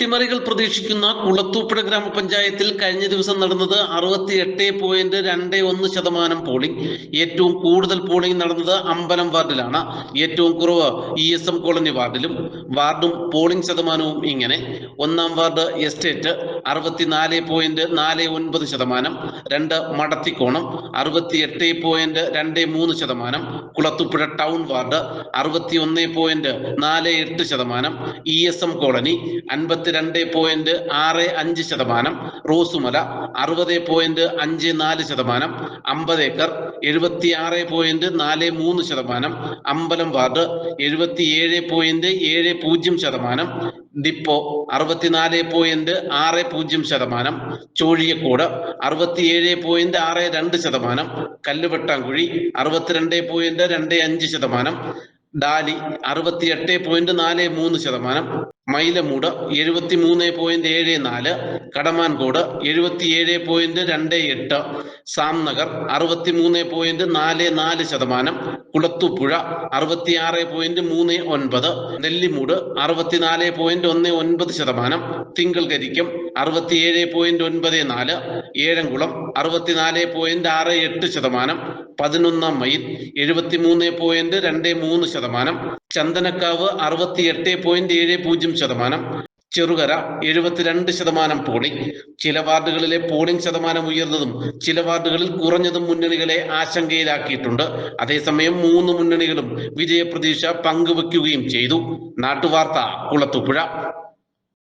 അട്ടിമറികൾ പ്രതീക്ഷിക്കുന്ന കുളത്തൂപ്പുഴ ഗ്രാമപഞ്ചായത്തിൽ കഴിഞ്ഞ ദിവസം നടന്നത് അറുപത്തി എട്ട് പോയിന്റ് രണ്ട് ഒന്ന് ശതമാനം പോളിംഗ് ഏറ്റവും കൂടുതൽ പോളിംഗ് നടന്നത് അമ്പലം വാർഡിലാണ്. ഏറ്റവും കുറവ് ഇ എസ് എം കോളനി വാർഡിലും. വാർഡും പോളിംഗ് ശതമാനവും ഇങ്ങനെ. ഒന്നാം വാർഡ് എസ്റ്റേറ്റ് അറുപത്തിനാല് പോയിന്റ് നാല് ഒൻപത് ശതമാനം. രണ്ട് മടത്തിക്കോണം അറുപത്തി എട്ട് പോയിന്റ് രണ്ട് മൂന്ന് ശതമാനം. കുളത്തുപ്പുഴ ടൗൺ വാർഡ് അറുപത്തി ഒന്ന് പോയിന്റ് നാല് എട്ട് ശതമാനം. ഇ എസ് എം കോളനി അൻപത്തിരണ്ട് പോയിന്റ് ആറ് അഞ്ച് ശതമാനം റോസുമല അറുപത് പോയിന്റ് അഞ്ച് നാല് ശതമാനം അമ്പത് ഏക്കർ എഴുപത്തിയാറ് പോയിന്റ് നാല് മൂന്ന് ശതമാനം അമ്പലം വാർഡ് എഴുപത്തിയേഴ് പോയിന്റ് ഏഴ് പൂജ്യം ശതമാനം ഡിപ്പോ അറുപത്തിനാല് പോയിന്റ് ആറ് പൂജ്യം ശതമാനം ചോഴിയക്കോട് അറുപത്തിയേഴ് പോയിന്റ് ആറ് രണ്ട് ശതമാനം കല്ലുവെട്ടാങ്കുഴി അറുപത്തിരണ്ട് പോയിന്റ് രണ്ട് അഞ്ച് ശതമാനം ഡാലി അറുപത്തിയെട്ട് പോയിന്റ് നാല് മൂന്ന് ശതമാനം മൈലമൂട് എഴുപത്തി മൂന്ന് പോയിന്റ് ഏഴ് നാല് കടമാൻകോട് എഴുപത്തിയേഴ് പോയിന്റ് രണ്ട് എട്ട് സാംനഗർ അറുപത്തി മൂന്ന് പോയിന്റ് നാല് നാല് ശതമാനം കുളത്തുപുഴ അറുപത്തിയാറ് പോയിന്റ് മൂന്ന് ഒൻപത് നെല്ലിമൂട് അറുപത്തിനാല് പോയിന്റ് ഒന്ന് ഒൻപത് ശതമാനം തിങ്കൾകരിക്കം അറുപത്തിയേഴ് പോയിന്റ് ഒൻപത് നാല് ഏഴംകുളം അറുപത്തിനാല് പോയിന്റ് ആറ് എട്ട് ശതമാനം പതിനൊന്നാം മൈൽ എഴുപത്തി മൂന്ന് പോയിന്റ് രണ്ട് മൂന്ന് ശതമാനം ചന്ദനക്കാവ് അറുപത്തിയെട്ട് പോയിന്റ് ഏഴ് പൂജ്യം ശതമാനം ചെറുകര എഴുപത്തിരണ്ട് ശതമാനം പോളിംഗ് ചില വാർഡുകളിലെ പോളിംഗ് ശതമാനം ഉയർന്നതും ചില വാർഡുകളിൽ കുറഞ്ഞതും മുന്നണികളെ ആശങ്കയിലാക്കിയിട്ടുണ്ട്. അതേസമയം മൂന്ന് മുന്നണികളും വിജയപ്രതീക്ഷ പങ്കുവെക്കുകയും ചെയ്തു. നാട്ടുവാർത്ത കുളത്തുപുഴ